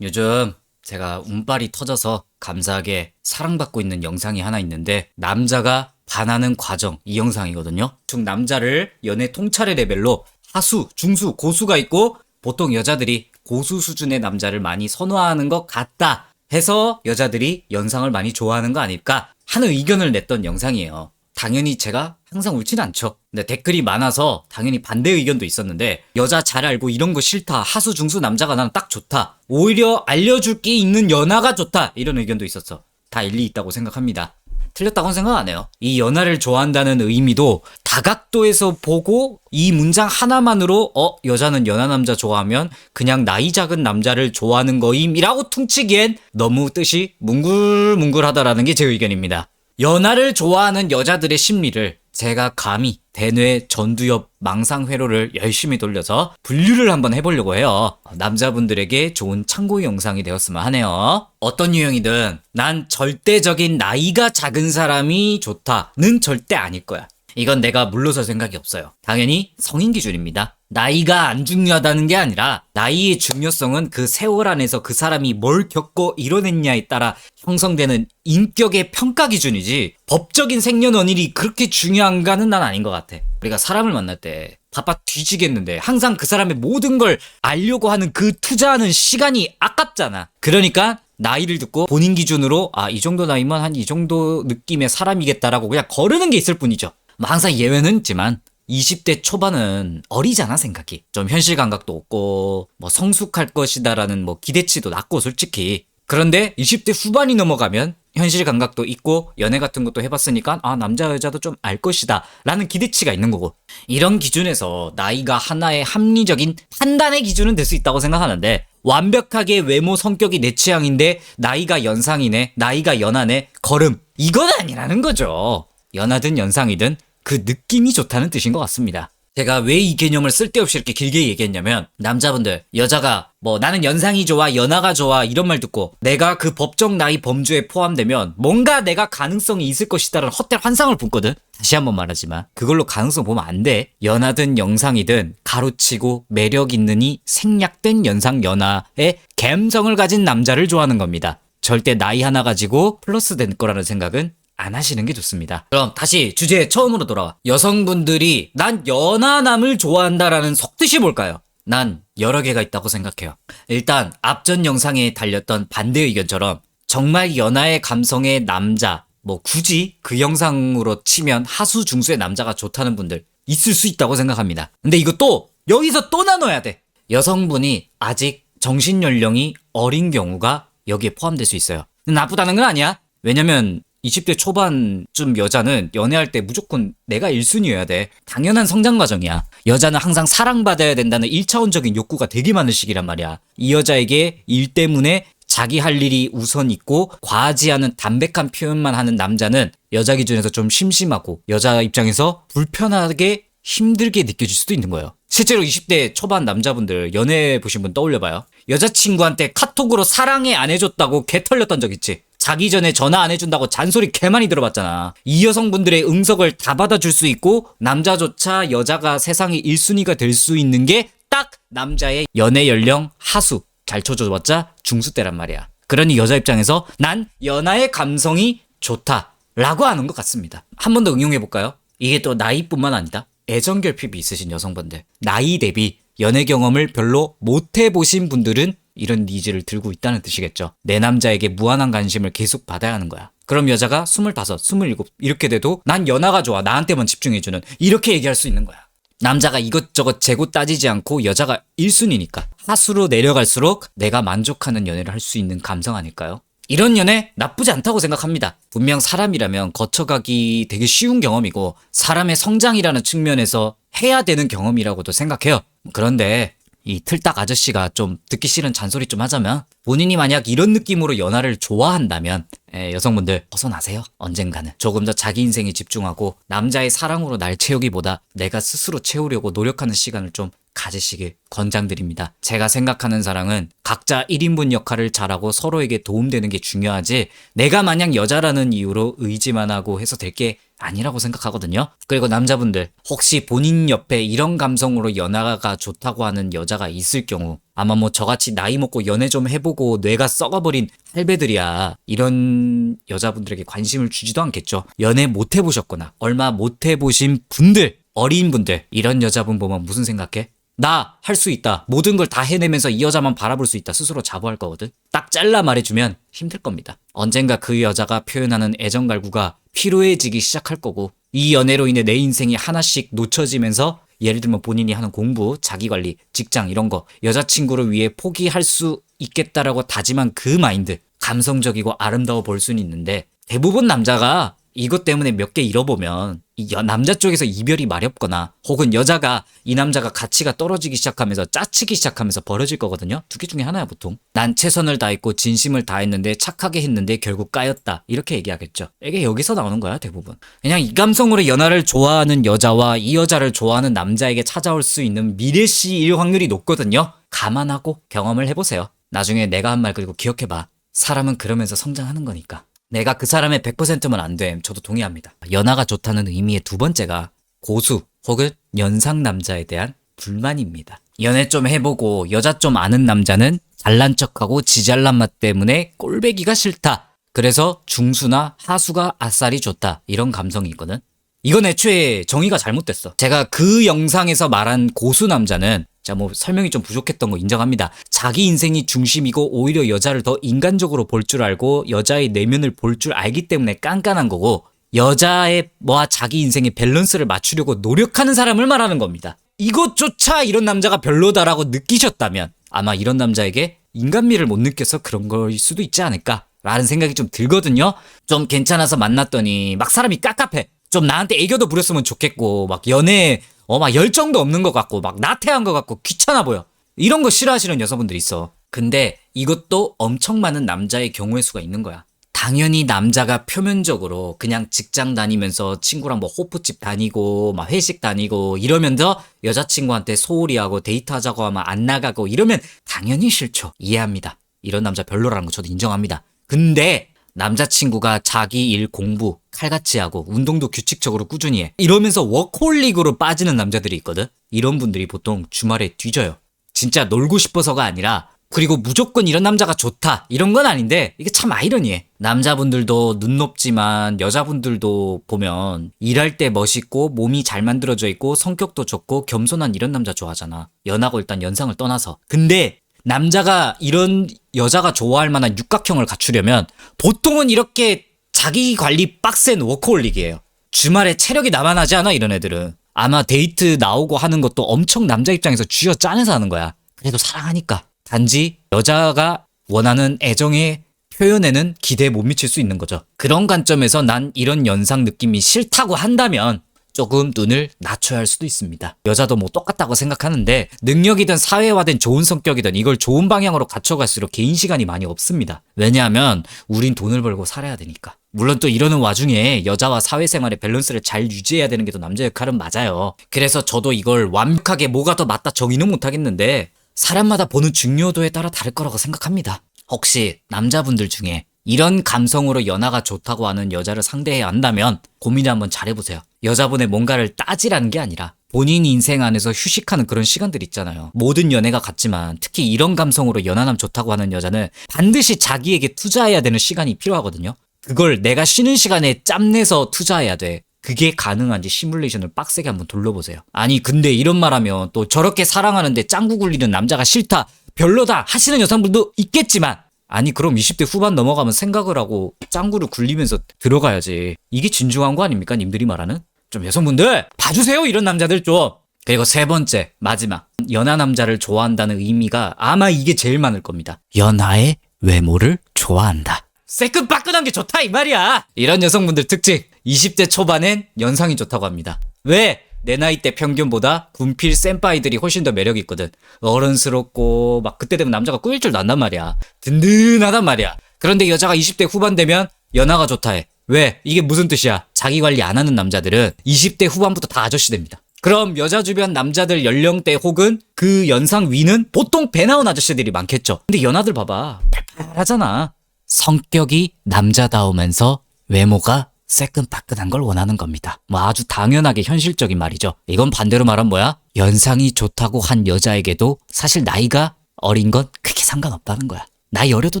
요즘 제가 운빨이 터져서 감사하게 사랑받고 있는 영상이 하나 있는데 남자가 반하는 과정 이 영상이거든요. 중 남자를 연애 통찰의 레벨로 하수, 중수, 고수가 있고 보통 여자들이 고수 수준의 남자를 많이 선호하는 것 같다 해서 여자들이 연상을 많이 좋아하는 거 아닐까 하는 의견을 냈던 영상이에요. 당연히 제가 항상 옳진 않죠. 근데 댓글이 많아서 당연히 반대 의견도 있었는데 여자 잘 알고 이런 거 싫다. 하수 중수 남자가 나는 딱 좋다. 오히려 알려줄 게 있는 연하가 좋다. 이런 의견도 있었어. 다 일리 있다고 생각합니다. 틀렸다고는 생각 안 해요. 이 연하를 좋아한다는 의미도 다각도에서 보고 이 문장 하나만으로 어 여자는 연하 남자 좋아하면 그냥 나이 작은 남자를 좋아하는 거임이라고 퉁치기엔 너무 뜻이 뭉글뭉글하다라는 게 제 의견입니다. 연하를 좋아하는 여자들의 심리를 제가 감히 대뇌 전두엽 망상 회로를 열심히 돌려서 분류를 한번 해보려고 해요. 남자분들에게 좋은 참고 영상이 되었으면 하네요. 어떤 유형이든 난 절대적인 나이가 작은 사람이 좋다는 절대 아닐 거야. 이건 내가 물러설 생각이 없어요. 당연히 성인 기준입니다. 나이가 안 중요하다는 게 아니라 나이의 중요성은 그 세월 안에서 그 사람이 뭘 겪고 이뤄냈냐에 따라 형성되는 인격의 평가 기준이지 법적인 생년월일이 그렇게 중요한가는 난 아닌 것 같아. 우리가 사람을 만날 때 바빠 뒤지겠는데 항상 그 사람의 모든 걸 알려고 하는 그 투자하는 시간이 아깝잖아. 그러니까 나이를 듣고 본인 기준으로 아 이 정도 나이면 한 이 정도 느낌의 사람이겠다라고 그냥 거르는 게 있을 뿐이죠. 뭐 항상 예외는 있지만 20대 초반은 어리잖아 생각이. 좀 현실 감각도 없고 뭐 성숙할 것이다라는 뭐 기대치도 낮고 솔직히. 그런데 20대 후반이 넘어가면 현실 감각도 있고 연애 같은 것도 해봤으니까 아 남자 여자도 좀 알 것이다 라는 기대치가 있는 거고. 이런 기준에서 나이가 하나의 합리적인 판단의 기준은 될 수 있다고 생각하는데 완벽하게 외모 성격이 내 취향인데 나이가 연상이네 나이가 연하네 걸음. 이건 아니라는 거죠. 연하든 연상이든 그 느낌이 좋다는 뜻인 것 같습니다. 제가 왜 이 개념을 쓸데없이 이렇게 길게 얘기했냐면 남자분들 여자가 뭐 나는 연상이 좋아 연하가 좋아 이런 말 듣고 내가 그 법정 나이 범주에 포함되면 뭔가 내가 가능성이 있을 것이다라는 헛된 환상을 품거든. 다시 한번 말하지만 그걸로 가능성 보면 안돼. 연하든 영상이든 가로치고 매력 있느니 생략된 연상 연하의 감성을 가진 남자를 좋아하는 겁니다. 절대 나이 하나 가지고 플러스 된 거라는 생각은 안 하시는 게 좋습니다. 그럼 다시 주제 처음으로 돌아와. 여성분들이 난 연하남을 좋아한다라는 속뜻이 뭘까요? 난 여러 개가 있다고 생각해요. 일단 앞전 영상에 달렸던 반대 의견처럼 정말 연하의 감성의 남자, 뭐 굳이 그 영상으로 치면 하수 중수의 남자가 좋다는 분들 있을 수 있다고 생각합니다. 근데 이거 또 여기서 또 나눠야 돼. 여성분이 아직 정신 연령이 어린 경우가 여기에 포함될 수 있어요. 나쁘다는 건 아니야. 왜냐면 20대 초반쯤 여자는 연애할 때 무조건 내가 1순위여야 돼. 당연한 성장 과정이야. 여자는 항상 사랑받아야 된다는 1차원적인 욕구가 되게 많은 시기란 말이야. 이 여자에게 일 때문에 자기 할 일이 우선 있고 과하지 않은 담백한 표현만 하는 남자는 여자 기준에서 좀 심심하고 여자 입장에서 불편하게 힘들게 느껴질 수도 있는 거예요. 실제로 20대 초반 남자분들 연애 보신 분 떠올려봐요. 여자친구한테 카톡으로 사랑해 안 해줬다고 개 털렸던 적 있지. 자기 전에 전화 안 해준다고 잔소리 개 많이 들어봤잖아. 이 여성분들의 응석을 다 받아줄 수 있고 남자조차 여자가 세상의 1순위가 될 수 있는 게 딱 남자의 연애 연령 하수 잘 쳐줘봤자 중수 때란 말이야. 그러니 여자 입장에서 난 연하의 감성이 좋다라고 하는 것 같습니다. 한 번 더 응용해 볼까요? 이게 또 나이뿐만 아니다. 애정 결핍이 있으신 여성분들 나이 대비 연애 경험을 별로 못 해보신 분들은 이런 니즈를 들고 있다는 뜻이겠죠. 내 남자에게 무한한 관심을 계속 받아야 하는 거야. 그럼 여자가 25, 27 이렇게 돼도 난 연하가 좋아. 나한테만 집중해주는 이렇게 얘기할 수 있는 거야. 남자가 이것저것 재고 따지지 않고 여자가 1순위니까 하수로 내려갈수록 내가 만족하는 연애를 할 수 있는 감성 아닐까요? 이런 연애 나쁘지 않다고 생각합니다. 분명 사람이라면 거쳐가기 되게 쉬운 경험이고 사람의 성장이라는 측면에서 해야 되는 경험이라고도 생각해요. 그런데 이 틀딱 아저씨가 좀 듣기 싫은 잔소리 좀 하자면 본인이 만약 이런 느낌으로 연하를 좋아한다면 에, 여성분들 벗어나세요. 언젠가는 조금 더 자기 인생에 집중하고 남자의 사랑으로 날 채우기보다 내가 스스로 채우려고 노력하는 시간을 좀 가지시길 권장드립니다. 제가 생각하는 사랑은 각자 1인분 역할을 잘하고 서로에게 도움되는 게 중요하지 내가 마냥 여자라는 이유로 의지만 하고 해서 될 게 아니라고 생각하거든요. 그리고 남자분들 혹시 본인 옆에 이런 감성으로 연하가 좋다고 하는 여자가 있을 경우 아마 뭐 저같이 나이 먹고 연애 좀 해보고 뇌가 썩어버린 할배들이야 이런 여자분들에게 관심을 주지도 않겠죠. 연애 못 해보셨거나 얼마 못 해보신 분들 어린 분들 이런 여자분 보면 무슨 생각해? 나 할 수 있다. 모든 걸 다 해내면서 이 여자만 바라볼 수 있다. 스스로 자부할 거거든. 딱 잘라 말해주면 힘들 겁니다. 언젠가 그 여자가 표현하는 애정 갈구가 피로해지기 시작할 거고 이 연애로 인해 내 인생이 하나씩 놓쳐지면서 예를 들면 본인이 하는 공부, 자기 관리, 직장 이런 거 여자친구를 위해 포기할 수 있겠다라고 다짐한 그 마인드 감성적이고 아름다워 볼 수는 있는데 대부분 남자가 이것 때문에 몇 개 잃어보면 남자 쪽에서 이별이 마렵거나 혹은 여자가 이 남자가 가치가 떨어지기 시작하면서 짜치기 시작하면서 벌어질 거거든요. 두 개 중에 하나야 보통. 난 최선을 다했고 진심을 다했는데 착하게 했는데 결국 까였다. 이렇게 얘기하겠죠. 이게 여기서 나오는 거야 대부분. 그냥 이 감성으로 연하를 좋아하는 여자와 이 여자를 좋아하는 남자에게 찾아올 수 있는 미래시일 확률이 높거든요. 감안하고 경험을 해보세요. 나중에 내가 한 말 그리고 기억해봐. 사람은 그러면서 성장하는 거니까. 내가 그 사람의 100%면 안 됨. 저도 동의합니다. 연하가 좋다는 의미의 두 번째가 고수 혹은 연상 남자에 대한 불만입니다. 연애 좀 해보고 여자 좀 아는 남자는 잘난 척하고 지잘난 맛 때문에 꼴배기가 싫다. 그래서 중수나 하수가 아싸리 좋다. 이런 감성이 있거든. 이건 애초에 정의가 잘못됐어. 제가 그 영상에서 말한 고수 남자는 자, 뭐 설명이 좀 부족했던 거 인정합니다. 자기 인생이 중심이고 오히려 여자를 더 인간적으로 볼 줄 알고 여자의 내면을 볼 줄 알기 때문에 깐깐한 거고 여자의 뭐와 자기 인생의 밸런스를 맞추려고 노력하는 사람을 말하는 겁니다. 이것조차 이런 남자가 별로다라고 느끼셨다면 아마 이런 남자에게 인간미를 못 느껴서 그런 걸 수도 있지 않을까 라는 생각이 좀 들거든요. 좀 괜찮아서 만났더니 막 사람이 깝깝해. 좀 나한테 애교도 부렸으면 좋겠고 막 연애 어 막 열정도 없는 것 같고 막 나태한 것 같고 귀찮아 보여. 이런 거 싫어하시는 여성분들 있어. 근데 이것도 엄청 많은 남자의 경우의 수가 있는 거야. 당연히 남자가 표면적으로 그냥 직장 다니면서 친구랑 뭐 호프집 다니고 막 회식 다니고 이러면서 여자친구한테 소홀히 하고 데이트하자고 하면 안 나가고 이러면 당연히 싫죠. 이해합니다. 이런 남자 별로라는 거 저도 인정합니다. 근데 남자친구가 자기 일 공부 칼같이 하고 운동도 규칙적으로 꾸준히 해. 이러면서 워크홀릭으로 빠지는 남자들이 있거든. 이런 분들이 보통 주말에 뒤져요. 진짜 놀고 싶어서가 아니라 그리고 무조건 이런 남자가 좋다 이런 건 아닌데 이게 참 아이러니해 남자분들도 눈 높지만 여자분들도 보면 일할 때 멋있고 몸이 잘 만들어져 있고 성격도 좋고 겸손한 이런 남자 좋아하잖아 연하고 일단 연상을 떠나서 근데 남자가 이런 여자가 좋아할 만한 육각형을 갖추려면 보통은 이렇게 자기 관리 빡센 워커홀릭이에요. 주말에 체력이 남아나지 않아 이런 애들은. 아마 데이트 나오고 하는 것도 엄청 남자 입장에서 쥐어 짜내서 하는 거야. 그래도 사랑하니까. 단지 여자가 원하는 애정의 표현에는 기대에 못 미칠 수 있는 거죠. 그런 관점에서 난 이런 연상 느낌이 싫다고 한다면 조금 눈을 낮춰야 할 수도 있습니다. 여자도 뭐 똑같다고 생각하는데 능력이든 사회화된 좋은 성격이든 이걸 좋은 방향으로 갖춰갈수록 개인 시간이 많이 없습니다. 왜냐하면 우린 돈을 벌고 살아야 되니까. 물론 또 이러는 와중에 여자와 사회생활의 밸런스를 잘 유지해야 되는 게 또 남자 역할은 맞아요. 그래서 저도 이걸 완벽하게 뭐가 더 맞다 정의는 못하겠는데 사람마다 보는 중요도에 따라 다를 거라고 생각합니다. 혹시 남자분들 중에 이런 감성으로 연하가 좋다고 하는 여자를 상대해야 한다면 고민을 한번 잘해보세요. 여자분의 뭔가를 따지라는 게 아니라 본인 인생 안에서 휴식하는 그런 시간들 있잖아요. 모든 연애가 같지만 특히 이런 감성으로 연하남 좋다고 하는 여자는 반드시 자기에게 투자해야 되는 시간이 필요하거든요. 그걸 내가 쉬는 시간에 짬내서 투자해야 돼. 그게 가능한지 시뮬레이션을 빡세게 한번 돌려보세요. 아니 근데 이런 말하면 또 저렇게 사랑하는데 짱구 굴리는 남자가 싫다 별로다 하시는 여성분도 있겠지만 아니 그럼 20대 후반 넘어가면 생각을 하고 짱구를 굴리면서 들어가야지. 이게 진중한 거 아닙니까? 님들이 말하는? 좀 여성분들 봐주세요 이런 남자들 좀. 그리고 세 번째 마지막. 연하 남자를 좋아한다는 의미가 아마 이게 제일 많을 겁니다. 연하의 외모를 좋아한다. 새끈빠끈한 게 좋다 이 말이야. 이런 여성분들 특징. 20대 초반엔 연상이 좋다고 합니다. 왜? 내 나이 때 평균보다 군필 센파이들이 훨씬 더 매력이 있거든 어른스럽고 막 그때 되면 남자가 꾸일 줄 난단 말이야 든든하단 말이야 그런데 여자가 20대 후반 되면 연하가 좋다 해 왜? 이게 무슨 뜻이야? 자기 관리 안 하는 남자들은 20대 후반부터 다 아저씨 됩니다. 그럼 여자 주변 남자들 연령대 혹은 그 연상 위는 보통 배 나온 아저씨들이 많겠죠. 근데 연하들 봐봐. 팔팔하잖아. 성격이 남자다우면서 외모가 새끈빠끈한 걸 원하는 겁니다. 뭐 아주 당연하게 현실적인 말이죠. 이건 반대로 말하면 뭐야? 연상이 좋다고 한 여자에게도 사실 나이가 어린 건 크게 상관없다는 거야. 나이 어려도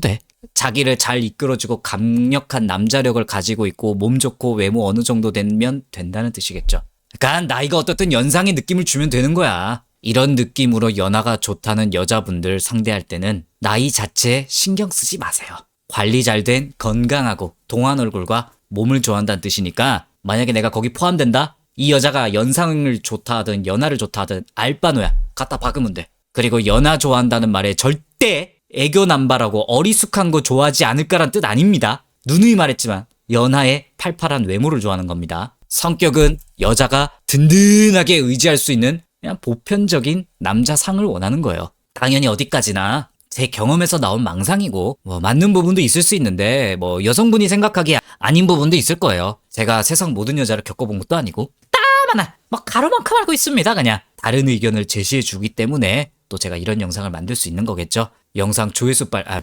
돼. 자기를 잘 이끌어주고 강력한 남자력을 가지고 있고 몸 좋고 외모 어느 정도 되면 된다는 뜻이겠죠. 그러니까 나이가 어떻든 연상의 느낌을 주면 되는 거야. 이런 느낌으로 연하가 좋다는 여자분들 상대할 때는 나이 자체에 신경 쓰지 마세요. 관리 잘 된 건강하고 동안 얼굴과 몸을 좋아한다는 뜻이니까 만약에 내가 거기 포함된다? 이 여자가 연상을 좋다 하든 연하를 좋다 하든 알바노야. 갖다 박으면 돼. 그리고 연하 좋아한다는 말에 절대 애교 남발하고 어리숙한 거 좋아하지 않을까란 뜻 아닙니다. 누누이 말했지만 연하의 팔팔한 외모를 좋아하는 겁니다. 성격은 여자가 든든하게 의지할 수 있는 그냥 보편적인 남자 상을 원하는 거예요. 당연히 어디까지나 제 경험에서 나온 망상이고 뭐 맞는 부분도 있을 수 있는데 뭐 여성분이 생각하기에 아닌 부분도 있을 거예요. 제가 세상 모든 여자를 겪어본 것도 아니고 따마나 막 가로만큼 알고 있습니다. 그냥 다른 의견을 제시해 주기 때문에 또 제가 이런 영상을 만들 수 있는 거겠죠. 영상 조회수 빨 아,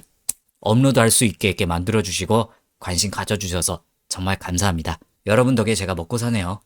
업로드 할 수 있게 이렇게 만들어 주시고 관심 가져 주셔서 정말 감사합니다. 여러분 덕에 제가 먹고 사네요.